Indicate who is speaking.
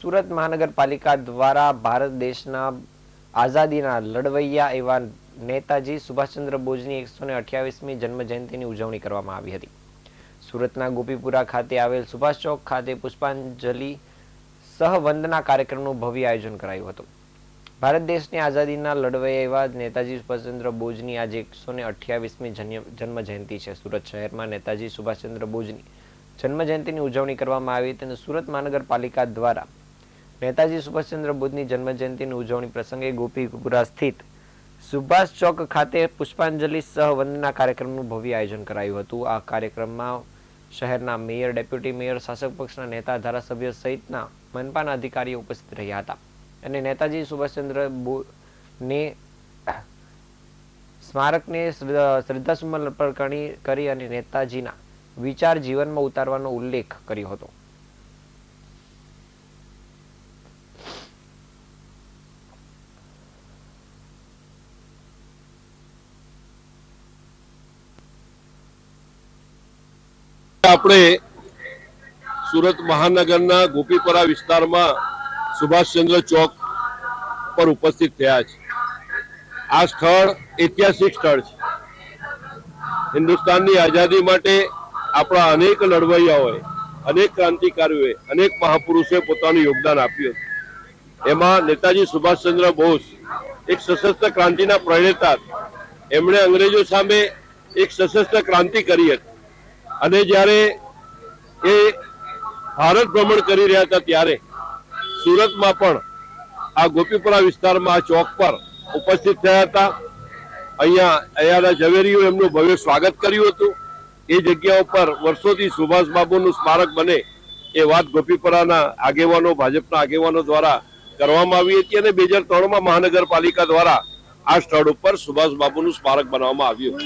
Speaker 1: સુરત મહાનગરપાલિકા દ્વારા ભારત દેશના આઝાદીના લડવૈયા એવા નેતાજી સુભાષચંદ્ર બોઝની એકસો ને અઠ્યાવીસમી જન્મ જયંતિની ઉજવણી કરવામાં આવી હતી. સુરતના ગોપીપુરા ખાતે આવેલ સુભાષ ચોક ખાતે પુષ્પાંજલિ સહવંદના કાર્યક્રમનું ભવ્ય આયોજન કરાયું હતું. ભારત દેશની આઝાદીના લડવૈયા એવા નેતાજી સુભાષચંદ્ર બોઝની આજે એકસો ને અઠ્યાવીસમી જન્મજયંતિ છે. સુરત શહેરમાં નેતાજી સુભાષચંદ્ર બોઝની જન્મજયંતિની ઉજવણી કરવામાં આવી હતી અને સુરત મહાનગરપાલિકા દ્વારા નેતાજી સુભાષચંદ્ર બોઝની જન્મજયંતિની ઉજવણી પ્રસંગે ગોપીપુરા સ્થિત સુભાષ ચોક ખાતે પુષ્પાંજલિ સહ વંદના કાર્યક્રમનું ભવ્ય આયોજન કરાયું હતું. આ કાર્યક્રમમાં શહેરના મેયર, ડેપ્યુટી મેયર, શાસક પક્ષના નેતા, ધારાસભ્ય સહિતના મનપાના અધિકારીઓ ઉપસ્થિત રહ્યા હતા. અને નેતાજી સુભાષચંદ્ર બો- સ્મારકને શ્રદ્ધા- શ્રદ્ધાસુમન અર્પણ કરી અને નેતાજીના વિચાર જીવનમાં ઉતારવાનો ઉલ્લેખ કર્યો હતો.
Speaker 2: આપણે સુરત મહાનગરના ગોપીપરા વિસ્તારમાં સુભાષચંદ્ર ચોક પર ઉપસ્થિત થયા છે. આ સ્થળ ઐતિહાસિક સ્થળ છે. હિન્દુસ્તાનની આઝાદી માટે આપણા અનેક લડવૈયાઓએ, અનેક ક્રાંતિકારીઓએ, અનેક મહાપુરુષોએ પોતાનું યોગદાન આપ્યું હતું. એમાં નેતાજી સુભાષચંદ્ર બોઝ એક સશસ્ત્ર ક્રાંતિના પ્રણેતા એમણે અંગ્રેજો સામે એક સશસ્ત્ર ક્રાંતિ કરી હતી. અને જ્યારે એ ભારત ભ્રમણ કરી રહ્યા હતા ત્યારે સુરતમાં પણ આ ગોપીપુરા વિસ્તારમાં આ ચોક પર ઉપસ્થિત થયા હતા. અહીંયા અહીંયાના ઝવેરીઓ એમનું ભવ્ય સ્વાગત કર્યું હતું. એ જગ્યા ઉપર વર્ષોથી સુભાષબાબુનું સ્મારક બને એ વાત ગોપીપુરાના આગેવાનો, ભાજપના આગેવાનો દ્વારા કરવામાં આવી હતી અને બે હજાર ત્રણમાં મહાનગરપાલિકા દ્વારા આ સ્થળ ઉપર સુભાષબાબુનું સ્મારક બનાવવામાં આવ્યું.